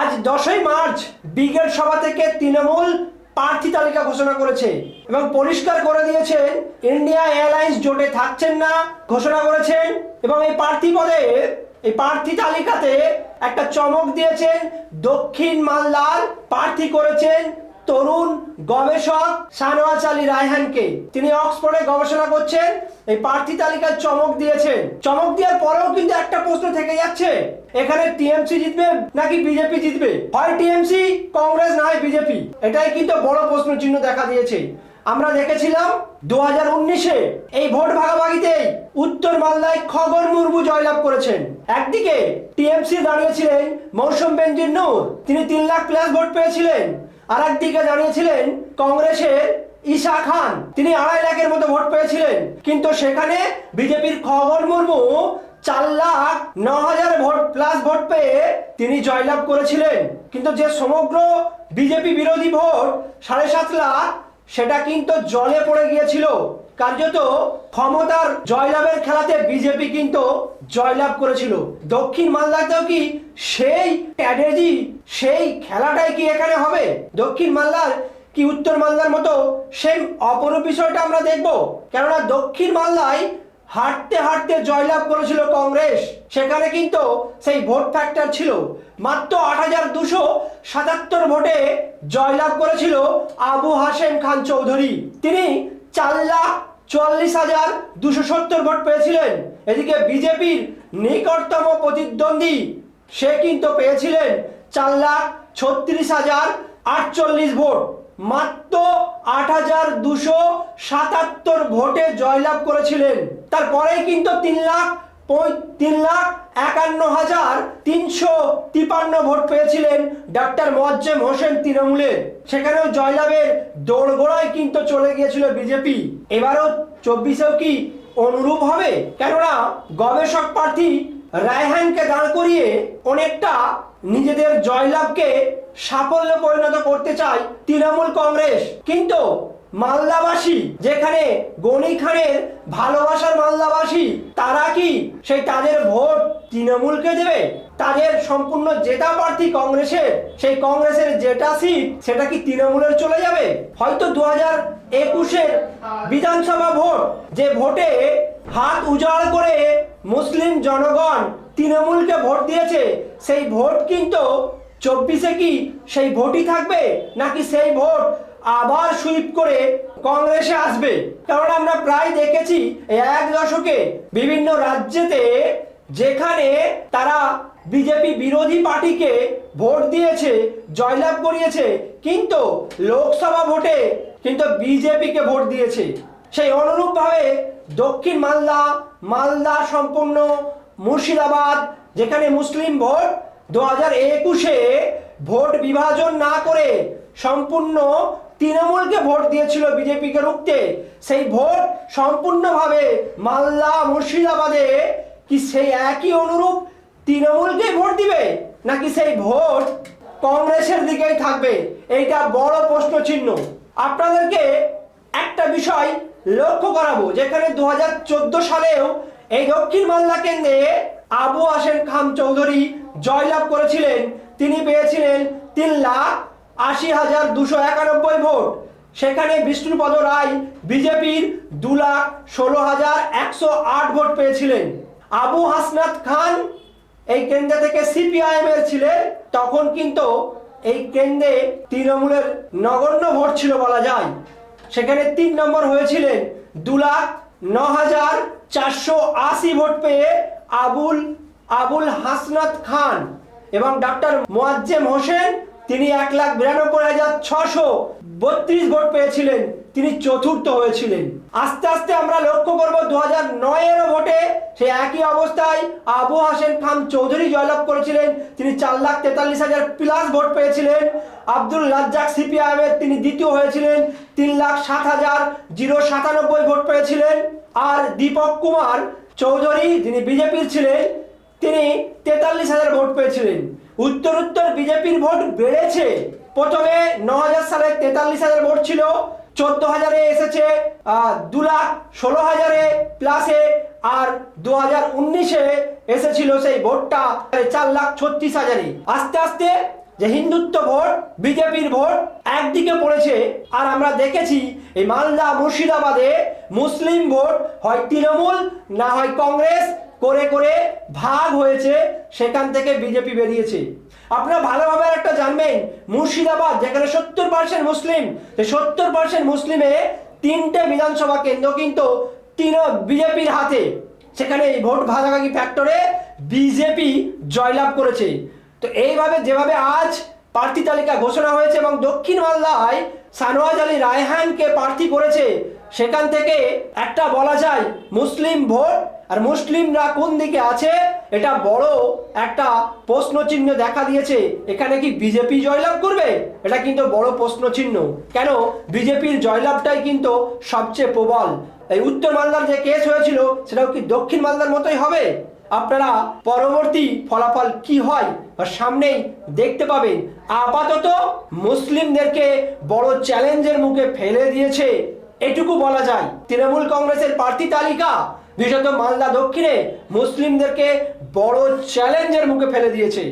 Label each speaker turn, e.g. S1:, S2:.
S1: আজ দশই March brigade সভা থেকে তৃণমূল প্রার্থী তালিকা ঘোষণা করেছে এবং পরিষ্কার করে দিয়েছেন ইন্ডিয়া এয়ারলাইন্স জোটে থাকছেন না ঘোষণা করেছেন এবং এই প্রার্থী পদে, এই প্রার্থী তালিকাতে একটা চমক দিয়েছেন, দক্ষিণ মালদার প্রার্থী করেছেন তরুণ গবেষক শানওয়াজ আলী রায়হানকে। তিনি অক্সফোর্ডে গবেষণা করছেন, এই প্রার্থী তালিকায় চমক দিয়েছেন। চমক দেওয়ার পরেও কিন্তু একটা প্রশ্ন থেকে যাচ্ছে, এখানে টিএমসি জিতবে নাকি বিজেপি জিতবে? হয় টিএমসি, কংগ্রেস না হয় বিজেপি? এটাই কিন্তু বড় প্রশ্ন চিহ্ন দেখা দিয়েছে। আমরা দেখেছিলাম দু হাজার উনিশে এই ভোট ভাগাভাগিতেই উত্তর মালদায় খগন মুর্মু জয়লাভ করেছেন। একদিকে টিএমসি দাঁড়িয়েছিলেন মৌসুম বেঞ্জির নূর, তিনি তিন লাখ প্লাস ভোট পেয়েছিলেন। আর একদিকে জানিয়েছিলেন কংগ্রেসের ঈশা খান। তিনি আড়াই লাখের মতো ভোট পেয়েছিলেন। কিন্তু সেখানে বিজেপির খবর মুর্মু চার লাখ ন হাজার ভোট প্লাস ভোট পেয়ে তিনি জয়লাভ করেছিলেন। কিন্তু যে সমগ্র বিজেপি বিরোধী ভোট সাড়ে সাত লাখ সেটা কিন্তু জলে পড়ে গিয়েছিল। কার্যত ক্ষমতার জয়লাভের খেলাতে বিজেপি কিন্তু জয়লাভ করেছিল। দক্ষিণ মালদাতেও কি সেই স্ট্র্যাটেজি সেই খেলাটাই কি এখানে হবে? দক্ষিণ মালদার কি উত্তর মালদার মতো সেই অপরূপ বিষয়টা আমরা দেখব। কেননা দক্ষিণ মালদায় হাঁটতে হাঁটতে জয়লাভ করেছিল কংগ্রেস। সেখানে কিন্তু সেই ভোট ফ্যাক্টর ছিল মাত্র আট হাজার দুশো সাতাত্তর ভোটে জয়লাভ করেছিল আবু হাসেম খান চৌধুরী। তিনি চার লাখ চুয়াল্লিশ হাজার দুশো সত্তর ভোট পেয়েছিলেন। এদিকে বিজেপির নিকটতম প্রতিদ্বন্দ্বী সে কিন্তু পেয়েছিলেন চার লাখ ছত্রিশ হাজার আটচল্লিশ ভোট। মাত্র আট হাজার দুশো সাতাত্তর ভোটে জয়লাভ করেছিলেন। তারপরেই কিন্তু তিন লাখ তিন লাখ একান্ন হাজার তিনশো তিপান্ন ভোট পেয়েছিলেন ডাক্তার মোয়াজ্জেম হোসেন তৃণমূলের সেখানেও জয়লাভের দোড়গোড়ায় কিন্তু চলে গিয়েছিল বিজেপি। এবারও চব্বিশেও কি অনুরূপ হবে? কেননা গবেষক প্রার্থী রায়হানকে দাঁড় করিয়ে অনেকটা নিজেদের জয়লাভকে সাফল্য পরিণত করতে চায় তৃণমূল কংগ্রেস। কিন্তু মালদাবাসী, যেখানে গনি খানের ভালোবাসার মালদাবাসী, তারা কি সেই তাদের ভোট তৃণমূলকে দেবে? তাদের সম্পূর্ণ জেতা প্রার্থী কংগ্রেসের, সেই কংগ্রেসের জেটা সিট সেটা কি তৃণমূলের চলে যাবে? হয়তো দু হাজার একুশের বিধানসভা ভোট, যে ভোটে হাত উজাড় করে মুসলিম জনগণ তৃণমূলকে ভোট দিয়েছে, সেই ভোট কিন্তু চব্বিশে কি সেই ভোটই থাকবে, নাকি সেই ভোট আবার সুইপ করে কংগ্রেসে আসবে? কারণ আমরা প্রায় দেখেছি এক দশকে বিভিন্ন রাজ্যেতে যেখানে তারা বিজেপি বিরোধী পার্টিকে ভোট দিয়েছে, জয়লাভ করিয়েছে, কিন্তু লোকসভা ভোটে কিন্তু বিজেপিকে ভোট দিয়েছে। সেই অনুরূপভাবে দক্ষিণ মালদা মালদা সম্পূর্ণ মুর্শিদাবাদ, যেখানে মুসলিম ভোট দু হাজার একুশে ভোট বিভাজন না করে সম্পূর্ণ তৃণমূলকে ভোট দিয়েছিল বিজেপিকে রুখতে, সেই ভোট সম্পূর্ণভাবে মালদা, মুর্শিদাবাদে কি সেই একই অনুরূপ তৃণমূলকে ভোট দিবে, নাকি সেই ভোট কংগ্রেসের দিকেই থাকবে? এইটা বড় প্রশ্ন চিহ্ন আপনাদেরকে একটা বিষয় লক্ষ্য করাবো, যেখানে দু হাজার চোদ্দ সালেও এই দক্ষিণ মালদা কেন্দ্রে আবু হাসেন খান চৌধুরী জয়লাভ করেছিলেন। তিনি পেয়েছিলেন তিন লাখ আশি হাজার দুশো একানব্বই ভোট। সেখানে বিষ্ণুপদ রায় বিজেপির দু লাখ ষোলো হাজার একশো আট ভোট পেয়েছিলেন। আবু হাসনাত খান এই কেন্দ্র থেকে সিপিআইএম এর ছিলেন। তখন কিন্তু এই কেন্দ্রে তৃণমূলের নগণ্য ভোট ছিল বলা যায়। সেখানে তিন নম্বর হয়েছিলেন দু লাখ ন হাজার চারশো আশি ভোট পেয়ে আবুল আবুল হাসনাত খান এবং ডাক্তার মোয়াজ্জেম হোসেন, তিনি এক লাখ বিরানব্বই হাজার ছশো বত্রিশ ভোট পেয়েছিলেন। তিনি চতুর্থ হয়েছিলেন। আস্তে আস্তে আমরা লক্ষ্য করব দু হাজার নয়েরও ভোটে সেই একই অবস্থায় আবু হাসেন খান চৌধুরী জয়লাভ করেছিলেন। তিনি চার লাখ তেতাল্লিশ হাজার প্লাস ভোট পেয়েছিলেন। আব্দুল রাজ্জাক সিপিআইএমের তিনি দ্বিতীয় হয়েছিলেন। তিন লাখ সাত হাজার জিরো সাতানব্বই ভোট পেয়েছিলেন। আর দীপক কুমার চৌধুরী যিনি বিজেপির ছিলেন, তিনি তেতাল্লিশ হাজার ভোট পেয়েছিলেন। উত্তর উত্তর বিজেপির ভোট বেড়েছে। প্রথমে ন হাজার সালে তেতাল্লিশ হাজার ভোট ছিল। চোদ্দ হাজারে এসেছে দু লাখ ষোলো হাজারে প্লাসে, আর দু হাজার উনিশে এসেছিল সেই ভোটটা চার লাখ ছত্রিশ হাজারে আস্তে আস্তে যে হিন্দুত্ব ভোট, বিজেপির ভোট একদিকে পড়েছে, আর আমরা দেখেছি এই মালদা মুর্শিদাবাদে মুসলিম ভোট হয় তৃণমূল, না হয় কংগ্রেস, করে করে ভাগ হয়েছে, সেখান থেকে বিজেপি বেরিয়েছে। আপনারা ভালোভাবে একটা জানবেন, মুর্শিদাবাদ, যেখানে সত্তর পার্সেন্ট মুসলিম সত্তর পার্সেন্ট মুসলিমে তিনটে বিধানসভা কেন্দ্র কিন্তু তিন বিজেপির হাতে। সেখানে এই ভোট ভাগাভাগি ফ্যাক্টরে বিজেপি জয়লাভ করেছে। তো এইভাবে যেভাবে আজ প্রার্থী তালিকা ঘোষণা হয়েছে এবং দক্ষিণ মালদায় সানোয়াজ আলী রায়হানকে প্রার্থী করেছে সেখান থেকে একটা বলা যায় মুসলিম ভোট, আর মুসলিমরা কোন দিকে আছে, এটা বড় একটা প্রশ্ন চিহ্ন দেখা দিয়েছে। এখানে কি বিজেপি জয়লাভ করবে? এটা কিন্তু বড় প্রশ্ন চিহ্ন কেন? বিজেপির জয়লাভটাই কিন্তু সবচেয়ে প্রবল। এই উত্তর মালদার যে কেস হয়েছিল, সেটাও কি দক্ষিণ মালদার মতোই হবে? আপনারা পরবর্তী ফলাফল কি হয় সামনেই দেখতে পাবেন। আপাতত মুসলিমদেরকে বড় চ্যালেঞ্জের মুখে ফেলে দিয়েছে এটুকু বলা যায়, তৃণমূল কংগ্রেসের প্রার্থী তালিকা বিশেষত মালদা দক্ষিণে মুসলিমদেরকে বড় চ্যালেঞ্জের মুখে ফেলে দিয়েছে।